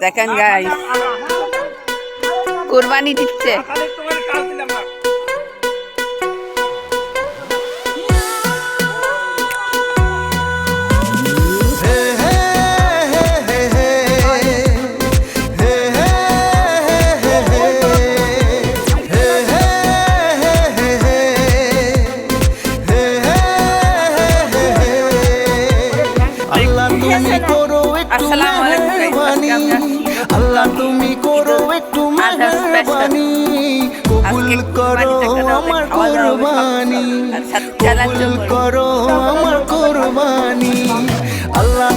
দেখেন গাই কোরবানি দিচ্ছে। কবুল করো আমার কোরবানি। আল্লাহ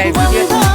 不慌不